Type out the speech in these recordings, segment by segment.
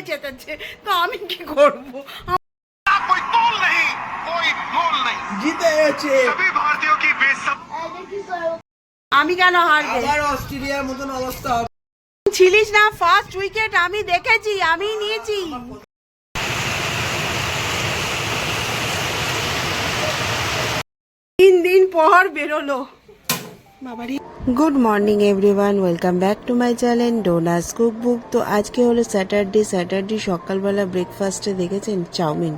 ভাবে চেঁচাচ্ছে তো আমি কি করব? আমি কেন হারবে? অস্ট্রেলিয়ার মতন অবস্থা হবে। ছিলিস না? ফার্স্ট উইকেট আমি দেখেছি আমি নিয়েছি। তিন দিন পর বেরোলো। Good morning everyone welcome back to my channel Donas cook book তো আজকে হলো স্যাটারডে স্যাটারডে সকালবেলা ব্রেকফাস্টে দেখেছেন? চাউমিন।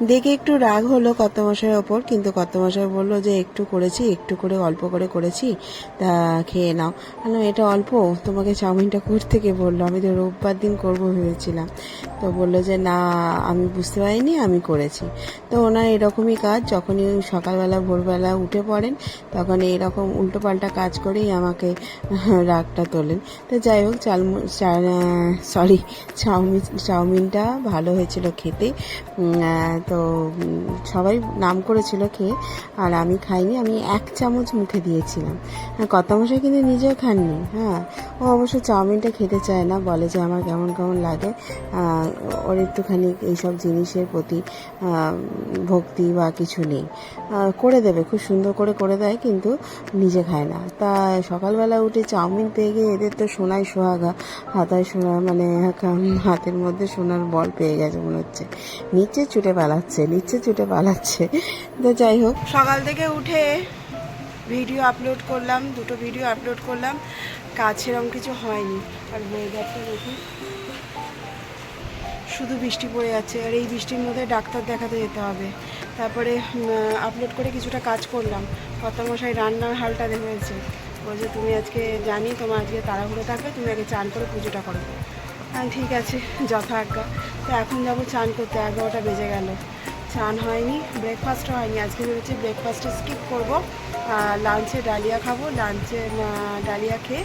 দেখে একটু রাগ হলো কত মশাইয়ের ওপর, কিন্তু কত মশাই বলল যে একটু করেছি, একটু করে, অল্প করে করেছি, তা খেয়ে নাও। বললাম, এটা অল্প? তোমাকে চাউমিনটা করতে কে বলল। আমি তো রোববার দিন করব ভেবেছিলাম। তো বলল যে, না, আমি বুঝতে পারিনি, আমি করেছি। তো ওনার এরকমই কাজ, যখনই সকালবেলা, ভোরবেলা উঠে পড়েন, তখন এরকম উল্টোপাল্টা কাজ করেই আমাকে রাগটা তোলেন। তো যাই হোক চাল সরি চাউমিন চাউমিনটা ভালো হয়েছিল খেতে। তো সবাই নাম করেছিল খেয়ে, আর আমি খাইনি, আমি এক চামচ মুখে দিয়েছিলাম। হ্যাঁ কত মশাই কিন্তু নিজেও খাননি হ্যাঁ। ও অবশ্য চাউমিনটা খেতে চায় না, বলে যে আমার কেমন কেমন লাগে। ওর একটুখানি এইসব জিনিসের প্রতি ভক্তি বা কিছু নেই। করে দেবে, খুব সুন্দর করে করে দেয়, কিন্তু নিজে খায় না। তা সকালবেলা উঠে চাউমিন পেয়ে গিয়ে এদের তো সোনায় সোহাগা, হাতায় সোনা মানে হাতের মধ্যে সোনার বল পেয়ে গেছে মনে হচ্ছে। নিচে ছুটে পালাচ্ছে নিচে ছুটে পালাচ্ছে তো যাই হোক। সকাল থেকে উঠে ভিডিও আপলোড করলাম, দুটো ভিডিও আপলোড করলাম। কাজ সেরকম কিছু হয়নি। আর ওয়েদারটা দেখি। শুধু বৃষ্টি পড়ে যাচ্ছে। আর এই বৃষ্টির মধ্যে ডাক্তার দেখাতে যেতে হবে। তারপরে আপলোড করে কিছুটা কাজ করলাম। কর্তামশাই রান্নার হালটা দেখেছে বলছে, তুমি আজকে জানি তোমার আজকে তাড়াহুড়ো থাকবে, তুমি আগে চান করে পুজোটা করো। ঠিক আছে, যথাজ্ঞা। তো এখন যাব চান করতে, এগারোটা বেজে গেল। চান হয়নি ব্রেকফাস্টও হয়নি। আজকে ভেবেছি ব্রেকফাস্টে স্কিপ করব লাঞ্চে ডালিয়া খাব। লাঞ্চে ডালিয়া খেয়ে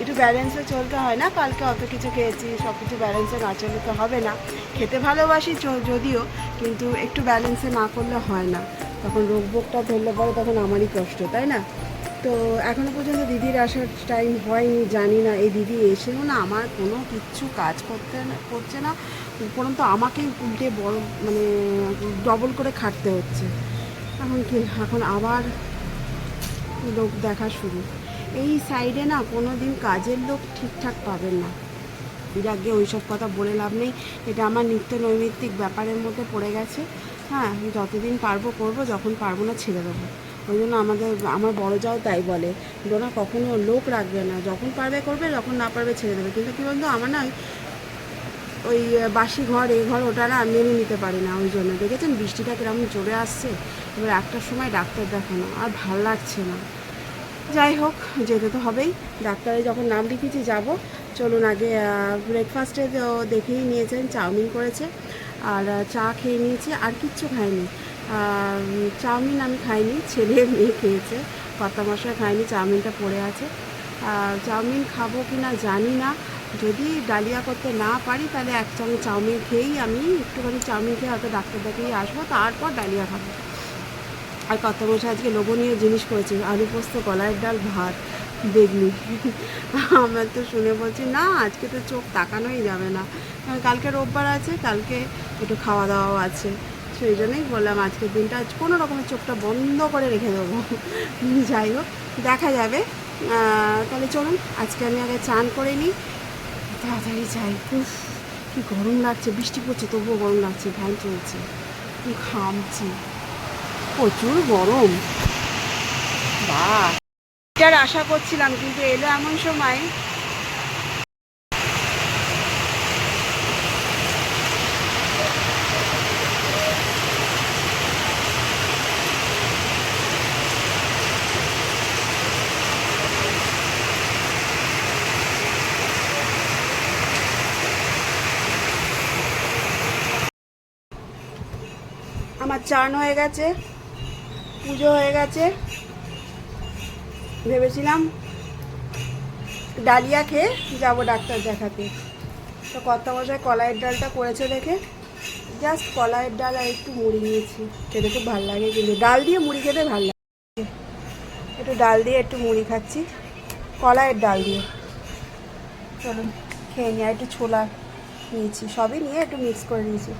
একটু ব্যালেন্সে চলতে হয় না? কালকে অত কিছু খেয়েছি সব কিছু ব্যালেন্সে না চললে তো হবে না। খেতে ভালোবাসি যদিও, কিন্তু একটু ব্যালেন্সে না করলে হয় না। তখন রোগ বোগটা ধরলে পরে তখন আমারই কষ্ট, তাই না? তো এখনও পর্যন্ত দিদির আসার টাইম হয়নি, জানি না। এই দিদি এসেও না আমার কোনো কিচ্ছু কাজ করতে করছে না। উপরন্তু আমাকেই উল্টে বড় মানে ডবল করে খাটতে হচ্ছে। এখন কি, এখন আবার লোক দেখা শুরু। এই সাইডে না কোনো দিন কাজের লোক ঠিকঠাক পাবেন না। আগে ওইসব কথা বলে লাভ নেই। এটা আমার নিত্য নৈমিত্তিক ব্যাপারের মধ্যে পড়ে গেছে। হ্যাঁ যতদিন পারব করব, যখন পারব না ছেড়ে দেবো। ওই জন্য আমাদের, আমার বড় যাও তাই বলে। ডোনা কখনো লোক রাখবে না। যখন পারবে করবে, যখন না পারবে ছেড়ে দেবে। কিন্তু কী বলতো, আমার না ওই বাসি ঘর এ ঘর ওটা না মেনে নিতে পারি না ওই জন্য। দেখেছেন, বৃষ্টিটা কীরকম চলে আসছে? এবার একটার সময় ডাক্তার দেখানো। আর ভালো লাগছে না। যাই হোক, যেতে তো হবেই। ডাক্তারে যখন নাম লিখেছি, যাব। চলুন আগে ব্রেকফাস্টে দেখেই নিয়েছেন, চাউমিন করেছে। আর চা খেয়ে নিয়েছি। আর কিচ্ছু খাইনি। চাউমিন আমি খাইনি, ছেলে মেয়ে খেয়েছে কর্তা মশলা খাইনি, চাউমিনটা পড়ে আছে। চাউমিন খাব কি না জানি না। যদি ডালিয়া করতে না পারি, তাহলে এক চামচ চাউমিন খেয়েই আমি, একটুখানি চাউমিন খেয়ে হয়তো ডাক্তার দেখিয়ে আসব, তারপর ডালিয়া খাব। আর কত বসে আজকে লোভনীয় জিনিস করেছে, আলু পোস্ত, কলাইয়ের ডাল, ভাত, বেগনি। আমরা তো শুনে বলছি, না, আজকে তো চোখ তাকানোই যাবে না। কালকে রোববার আছে, কালকে একটু খাওয়া দাওয়াও আছে। সেই জন্যই বললাম আজকের দিনটা আজ কোনো রকমের চোখটা বন্ধ করে রেখে দেবো। যাই হোক, দেখা যাবে। তাহলে চলুন, আজকে আমি আগে চান করে নিই। তাড়াতাড়ি যাই। উফ, কী গরম লাগছে, বৃষ্টি পড়ছে, তবুও গরম লাগছে, ফ্যান চলছে। কী খামছি প্রচুর গরম। বা আশা করছিলাম, কিন্তু এলো এমন সময় চান হয়ে গেছে, পুজো হয়ে গেছে। ভেবেছিলাম ডালিয়া খেয়ে যাব ডাক্তার দেখাতে। তো কত মশাই কলাইয়ের ডালটা করেছে দেখে। জাস্ট কলাইয়ের ডাল আর একটু মুড়ি নিয়েছি। খেতে খুব ভালো লাগে কিন্তু ডাল দিয়ে মুড়ি খেতে ভালো লাগে। একটু ডাল দিয়ে একটু মুড়ি খাচ্ছি, কলাইয়ের ডাল দিয়ে। চলুন, খেয়ে আর একটু ছোলা নিয়েছি, সবই নিয়ে একটু মিক্স করে নিয়েছি।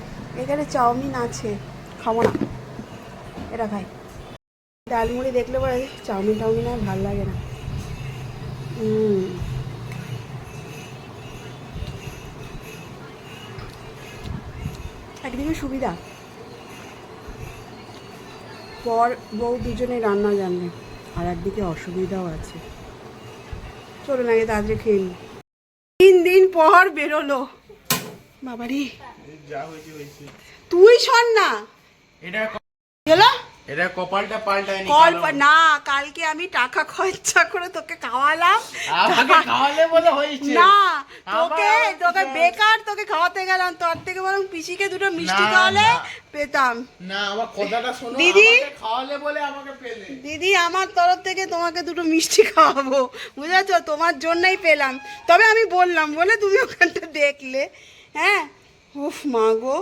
এখানে চাউমিন আছে। খাব না। এটা খাই। ডালমুড়ি দেখলে পরে চাউমিন টাউমিন আর ভালো লাগে না। একদিকে সুবিধা। পর বউ দুজনে রান্না জানবে আর একদিকে অসুবিধাও আছে। চলো না তাড়াতাড়ি খেয়ে নি। তিন দিন পর বেরোলো। বাবারি। তুই শোন না। এটা এটা কপালটা পাল্টায়নি কল না কালকে আমি টাকা খরচা করে তোকে খাওয়ালাম। আমাকে খাওয়ালে বলে হয়েছে। না তোকে তোকে বেকার তোকে খাওয়াতে গেলাম। তোর থেকে বরং পিসিকে দুটো মিষ্টি খাওয়ালে পেতাম। না আমার কথাটা শোনো। দিদি? খাওয়ালে বলে আমাকে পেলে। দিদি আমার তরফ থেকে তোমাকে দুটো মিষ্টি খাওয়াবো। বুঝেছ? তোমার জন্যই পেলাম। তবে আমি বললাম বলে তুমি ওখানটা দেখলে। হ্যাঁ? উফ মা গো।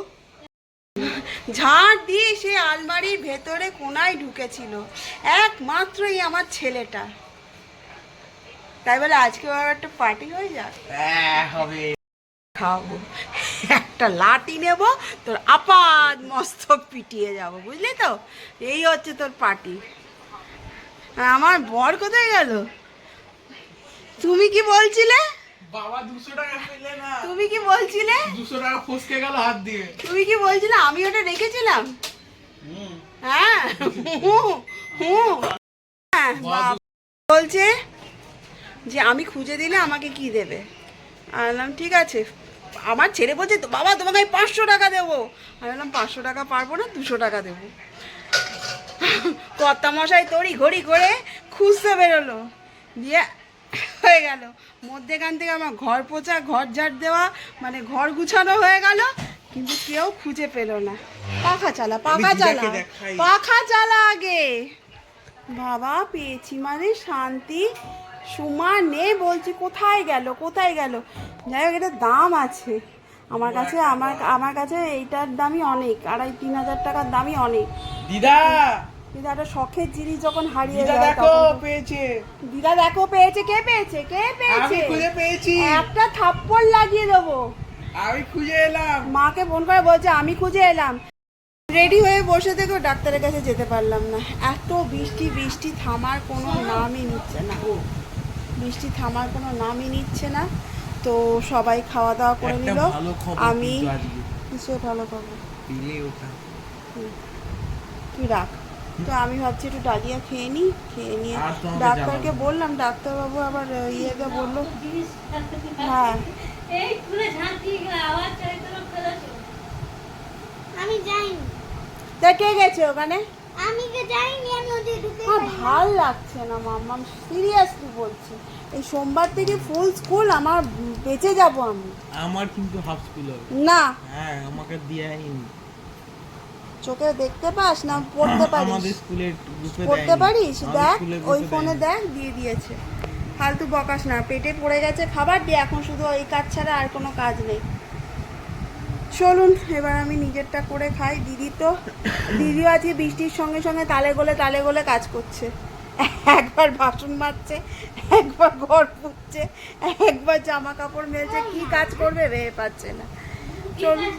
ঝাড় দিয়ে সে আলমারির ভেতরে কোনায় ঢুকেছিল। একমাত্রই আমার ছেলেটা। তাই বলে আজকে একটা পার্টি হয়ে যাক? হ্যাঁ হবে। খাওয়াবো একটা লাঠি নেব তোর আপাদ মস্তক পিটিয়ে যাব বুঝলি তো? এই হচ্ছে তোর পার্টি আমার বর কোথায় গেল? তুমি কি বলছিলে? বাবা দুশো টাকা পেলে না। তুমি কি বলছিলে? দুশো টাকা ফসকে গেল হাত দিয়ে। তুমি কি বলছিলে? আমি ওটা রেখেছিলাম। হুম। হ্যাঁ হুঁ, হুঁ। হ্যাঁ, বাবা বলছে যে আমি খুঁজে দিলে আমাকে কি দেবে? আমি বললাম ঠিক আছে। আমার ছেলে বলছে তো বাবা তোমাকে আমি পাঁচশো টাকা দেবো। আমি বললাম পাঁচশো টাকা পারব না দুশো টাকা দেবো। কর্তা মশাই তড়ি ঘড়ি করে খুঁজতে বেরোলো। দিয়ে হয়ে গেল। মধ্যেখান থেকে আমার ঘর পোছা ঘর ঝাড় দেওয়া মানে ঘর গুছানো হয়ে গেল কিন্তু কেউ খুঁজে পেল না। পাখা চালা পাখা চালা পাখা চালা আগে। বাবা পেয়েছি মানে শান্তি। সুমা নে বলছি কোথায় গেল কোথায় গেল? যাই হোক এটা দাম আছে। আমার কাছে আমার আমার কাছে এইটার দামই অনেক আড়াই তিন হাজার টাকার দামই অনেক। দিদা! কিন্তু একটা শখের জিনিস যখন হারিয়ে দিদা যায় দেখো তখন পেয়েছে। দিদা দেখো পেয়েছে কে পেয়েছে কে আমি পেয়েছে খুঁজে পেয়েছি। একটা থাপ্পড় লাগিয়ে দেবো। আমি খুঁজে এলাম। মাকে ফোন করে বলছে আমি খুঁজে এলাম। রেডি হয়ে বসে থেকেও ডাক্তারের কাছে যেতে পারলাম না। এত বৃষ্টি বৃষ্টি থামার কোনো নামই নিচ্ছে না। বৃষ্টি থামার কোনো নামই নিচ্ছে না। তো সবাই খাওয়া দাওয়া করে একটা নিল। ভালো খবর আমি কিন্তু আজকে। ভালো খবর? পিলে ওঠা তুই রাখ। তো আমি ভাবছি একটু ডালিয়া খেয়ে নিই খেয়ে নিয়ে ডাক্তারকে বললাম ডাক্তারবাবু আবার ইয়েকে বলল। হ্যাঁ। দিয়ে আমি যাইনি। তা কে গেছে ওখানে? আমি কে যাইনি আমি ওদের ঢুকে আমার ভালো লাগছে না মাম্মাম সিরিয়াসলি বলছি এই সোমবার থেকে ফুল স্কুল আমার বেঁচে যাব আমি। আমার কিন্তু হাফ স্কুল হবে। না। হ্যাঁ আমাকে দেয়নি চোখে দেখতে পাস না পড়তে পারিস? আমাদের স্কুলের গ্রুপে পড়তে পারিস? দেখ ওই ফোনে দেখ দিয়ে দিয়েছে। ফালতু বকাস না পেটে পড়ে গেছে খাবার দিয়ে এখন শুধু ওই কাজ ছাড়া আর কোনো কাজ নেই। চলুন এবার আমি নিজেরটা করে খাই। দিদি তো দিদিও আজকে বৃষ্টির সঙ্গে সঙ্গে তালে গোলে তালে গোলে কাজ করছে। একবার বাসন মাজছে একবার ঘর পুচ্ছে একবার জামা কাপড় মেলছে কি কাজ করবে ভেবে পাচ্ছে না। চলুন।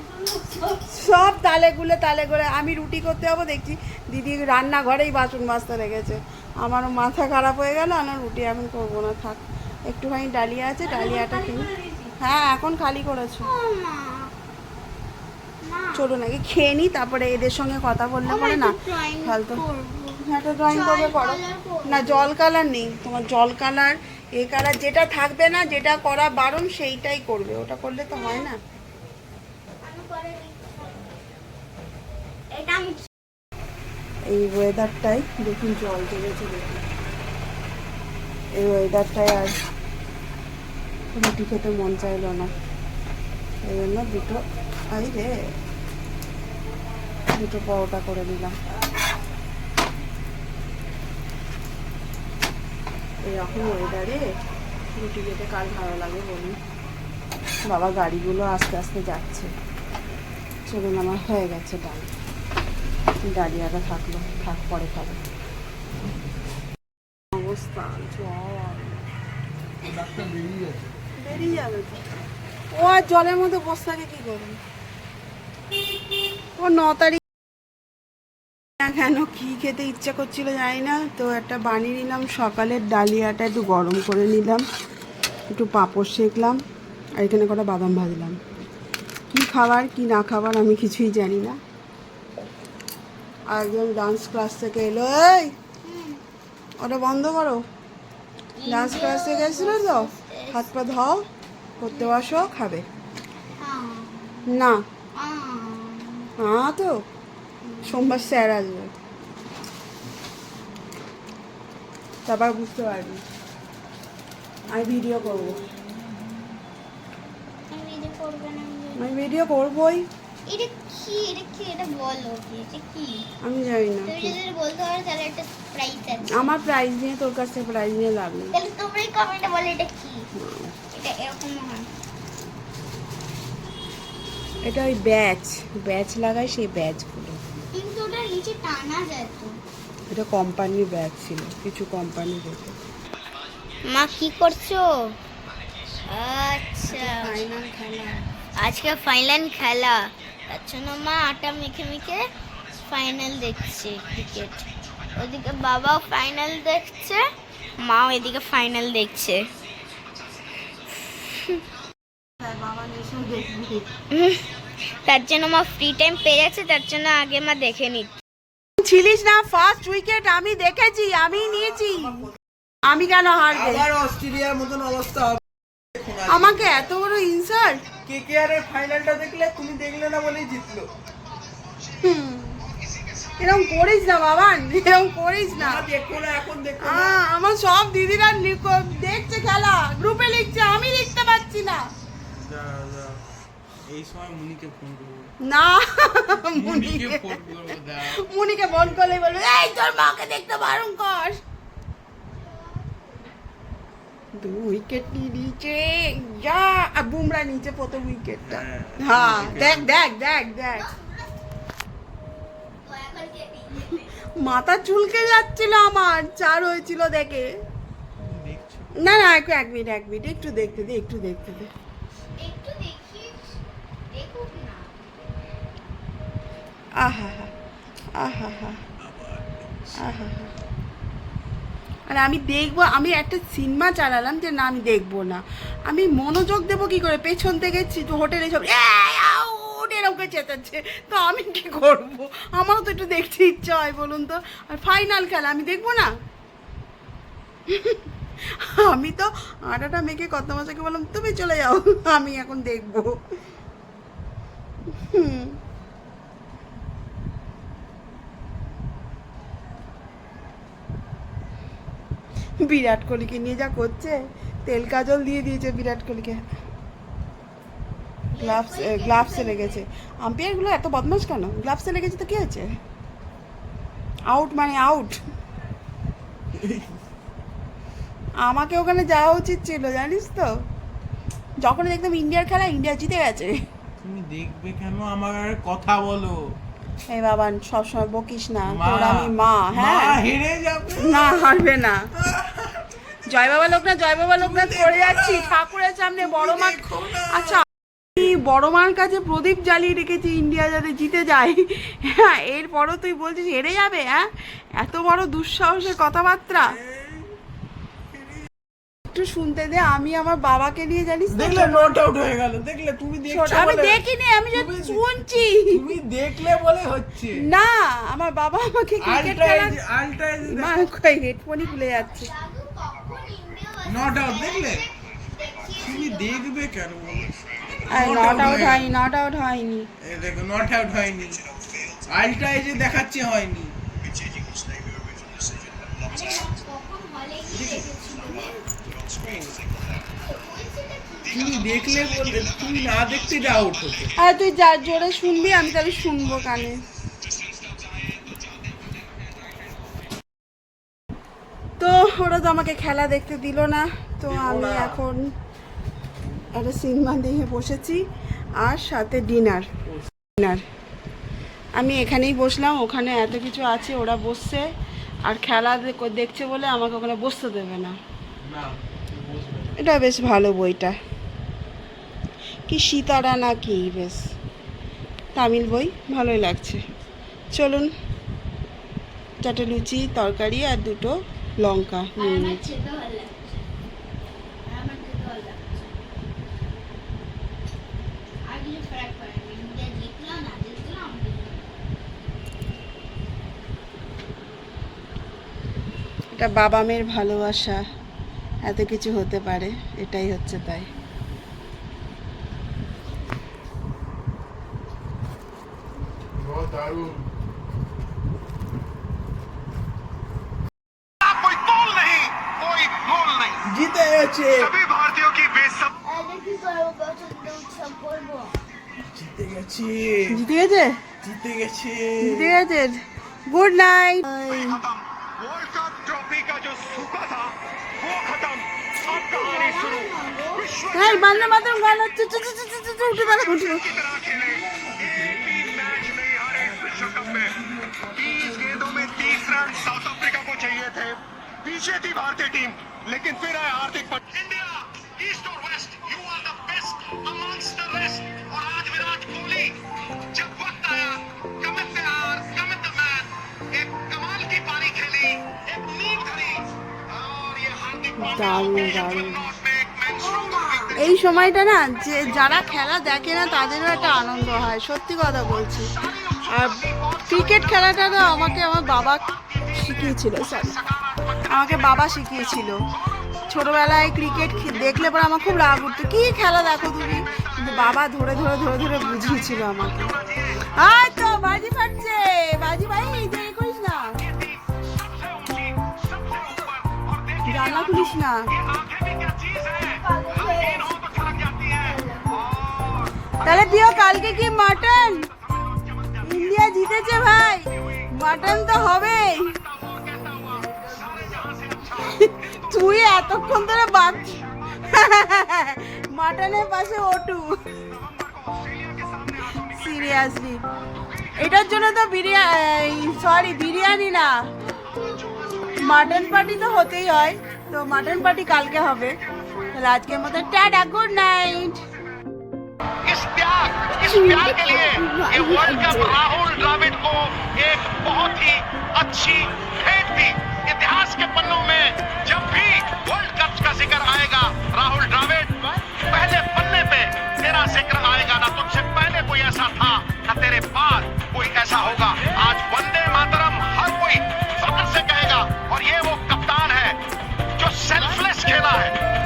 সব তালে গুলে তালে করে আমি রুটি করতে যাব দেখছি দিদি রান্নাঘরেই বাসন মাজতে লেগেছে। আমারও মাথা খারাপ হয়ে গেল আর রুটি এখন করব না থাক। একটুখানি ডালিয়া আছে ডালিয়াটা খেয়ে হ্যাঁ এখন খালি করেছ। চলুন আগে খেয়ে নিই তারপরে এদের সঙ্গে কথা বললে পরে না ফালতু। একটা ড্রয়িং করবে করো। না জল কালার নেই তোমার জল কালার এ কালার যেটা থাকবে না যেটা করা বারণ সেইটাই করবে। ওটা করলে তো হয় না আমি পরে লিখব। এটা আমি এই ওয়েদারটাই দেখুন জল জমেছে দেখুন। এই ওয়েদারটায় আর রুটি খেতে মন চাইলো না। এই জন্য দুটো, আই রে, দুটো পরোটা করে দিলাম এরকম ওয়েদারে রুটি খেতে কার ভালো লাগে বলুন? বাবা, গাড়িগুলো আস্তে আস্তে যাচ্ছে। চলুন, আমার হয়ে গেছে ডাল ডালিয়াটা থাকল থাক পরে খাব। অবস্থা। বেরিয়ে যাবে ও আর জলের মধ্যে বসে থাকে কি করবে? ও ন তারিখ না কেন কি খেতে ইচ্ছা করছিল জানি না। তো একটা বানিয়ে নিলাম সকালের ডালিয়াটা একটু গরম করে নিলাম। একটু পাঁপড় সেঁকলাম আর এখানে কটা বাদাম ভাজলাম। কি খাবার কি না খাবার আমি কিছুই জানি না। একজন ডান্স ক্লাস থেকে এলো। এই ওটা বন্ধ করো। ডান্স ক্লাস থেকে এসেছিল তো? হাত পা ধাও করতে বসো খাবে। না। হ্যাঁ তো। সোমবার স্যার আসবে। তারপর বুঝতে পারবি। আমি ভিডিও করব। আমি ভিডিও করবোই। এটা কি? এটা কি? এটা বলো এটা কি? আমি জানি না তুমি যদি বলতে পারো তাহলে একটা প্রাইজ আছে। আমার প্রাইজ নিয়ে তোর কাছ থেকে প্রাইজ নিয়ে লাভ নেই। তাহলে তোমরাই কমেন্টে বলো এটা কি? এটা এরকম হয় এটা ওই ব্যাচ ব্যাচ লাগায় সেই ব্যাচগুলো কিন্তু ওটা নিচে টানা যায় এটা কোম্পানির ব্যাচ ছিল কিছু কোম্পানি যেত মা কি করছ? আচ্ছা। ফাইনাল খেলা। আজকে ফাইনাল খেলা। তার জন্য মা আটা মেখে মেখে ফাইনাল দেখছে ক্রিকেট ওদিকে বাবাও ফাইনাল দেখছে মাও এদিকে ফাইনাল দেখছে। তার জন্য মা ফ্রি টাইম পেয়ে যাচ্ছে তার জন্য আগে মা দেখে নিচ্ছে ছিলিস না ফার্স্ট উইকেট আমি দেখেছি আমি নিয়েছি। আমি কেন হারবে? আবার অস্ট্রেলিয়ার মতন অবস্থা হবে। আমাকে এত বড় ইনসাল্ট কে কে আর এর ফাইনালটা দেখলে তুমি দেখলে না বলেই জিতলো। এরকম করিস না বাবান এরকম করিস না। দেখো না এখন দেখো না। আমার সব দিদিরা দেখছে খেলা গ্রুপে লিখছে আমি লিখতে পারছি না। এই সময় মুনিকে ফোন করব। না মুনিকে মুনিকে ফোন করব মুনিকে ফোন করলে বলবে এই তোর মাকে দেখতে বারণ কর। দু উইকেট নিচে যা! বুমরা নিচে প্রথম উইকেটটা হ্যাঁ, হ্যাঁ দেখ দেখ দেখ দেখ। মাথা চুলকে যাচ্ছিল আমার চার হয়েছিল দেখে। না না একটু এক মিনিট এক মিনিট একটু দেখতে দে একটু দেখতে দে আহা আহা হা আহা। আর আমি দেখব, আমি একটা সিনেমা চালালাম যে না, আমি দেখব না। আমি মনোযোগ দেবো কি করে? পেছন থেকে হোটেলে সব এরকম চেঁচাচ্ছে। তো আমি কি করব? আমারও তো একটু দেখতে ইচ্ছা হয়, বলুন তো। আর ফাইনাল খেলা, আমি দেখব না? আমি তো আটাটা মেখে কত মাসাকে বললাম, তুমি চলে যাও, আমি এখন দেখব। হুম। বিরাট কোহলিকে নিয়ে যা করছে। তেল কাজল দিয়ে দিয়েছে বিরাট কোহলিকে। গ্লাভস গ্লাভসে লেগেছে আম্পায়ারগুলো এত বদমাস কেন? গ্লাভসে লেগেছে তো কি আছে আউট মানে আউট আমাকে ওখানে যাওয়া উচিত ছিল জানিস তো? যখন দেখতাম ইন্ডিয়ার খেলা ইন্ডিয়া জিতে গেছে। তুমি দেখবে কেন? আমার আর কথা বলো। এই বাবা সবসময় বকিস না। তোর আমি মা হ্যাঁ। হেরে যাবে। না হারবে না। জয় বাবা লোকনাথ জয় বাবা লোকনাথ করে যাচ্ছি ঠাকুরের সামনে বড় মা আচ্ছা আমি বড় মার কাছে প্রদীপ জ্বালিয়ে রেখেছি ইন্ডিয়া যাতে জিতে যায়। হ্যাঁ এরপরও তুই বলছিস হেরে যাবে হ্যাঁ? এত বড় দুঃসাহসের কথাবার্তা। একটু শুনতে দে আমি আমার বাবাকে নিয়ে জানিস দেখলে নট আউট হয়ে গেল দেখলে তুমি দেখছ আমি দেখিনি আমি যে শুনছি। তুমি দেখলে বলে হচ্ছে। না আমার বাবা আমাকে ক্রিকেট খেলা মা হেডফোনই খুলে যাচ্ছে। নট আউট দেখলে? তুমি দেখবে কেন নট আউট হয়নি। নট আউট হয়নি। এই দেখো নট আউট হয়নি। আলট্রাইজে দেখাচ্ছে হয়নি। তুমি দেখলে তুমি না দেখতে যে আউট হতো। আর তুই যার জোরে শুনবি আমি তাহলে শুনব কানে। ওরা তো আমাকে খেলা দেখতে দিল না তো আমি এখন একটা সিনেমা দেখে বসেছি আর সাথে ডিনার। ডিনার। আমি এখানেই বসলাম ওখানে এত কিছু আছে ওরা বসছে আর খেলা দেখ- দেখছে বলে আমাকে ওখানে বসতে দেবে না। না এটা বেশ ভালো বইটা। কি সীতারা না কি বেশ। তামিল বই ভালোই লাগছে। চলুন চারটে লুচি তরকারি আর দুটো লঙ্কা নিয়ে নিয়েছি এটা বাবা মেয়ের ভালোবাসা, এত কিছু হতে পারে, এটাই হচ্ছে তাই। कोई জিতে গেছে জিতে গেছে জিতে গেছে জিতে গেছে গুড নাইট खत्म वर्ल्ड कप ट्रॉफी का जो सूखा था वो खत्म अब कहानी शुरू विश्व হ্যাঁ বান্না মাতরম গান হচ্ছে চু, চু, চু, চু, চু, চু, উঠে দাঁড়া উঠে দাঁড়া। की तरह खेले एक भी मैच नहीं हारे इस विश्व कप में तीस गेंदों में तीस रन साउथ अफ्रीका को चाहिए थे पीछे थी भारतीय टीम लेकिन फिर आए हार्दिक victory এই সময়টা না যে যারা খেলা দেখে না তাদেরও একটা আনন্দ হয় সত্যি কথা বলছি। আর ক্রিকেট খেলাটা না আমাকে আমার বাবা শিখিয়েছিল sorry। আমাকে বাবা শিখিয়েছিল। ছোটবেলায় ক্রিকেট দেখলে পরে আমার খুব রাগ উঠতো কি খেলা দেখো তুমি? কিন্তু বাবা ধরে ধরে ধরে ধরে বুঝিয়েছিল আমাকে। আয় তো বাজি ফাটছে বাজি ভাই দেরি করিস না। তাহলে প্রিয় কালকে কি মাটন? ইন্ডিয়া জিতেছে ভাই। মাটন তো হবেই। তুই এতক্ষণ ধরে বাদ মাটনের পাশে ওটু। সিরিয়াসলি এটার জন্য তো বিরিয়ানি সরি বিরিয়ানি না। মাটন পার্টি তো হতেই হয়। তো মাটন পার্টি কালকে হবে তাহলে আজকের মতো টাটা গুড নাইট इस प्यार इस प्यार के लिए ये वर्ल्ड कप राहुल द्रविड़ को एक बहुत ही अच्छी भेंट थी। इतिहास के पन्नों में जब भी वर्ल्ड कप का ज़िक्र आएगा, राहुल द्रविड़ पहले पन्ने पे तेरा ज़िक्र आएगा। ना तुझसे पहले कोई ऐसा था, ना तेरे बाद कोई ऐसा होगा। आज वंदे मातरम, हर कोई can I?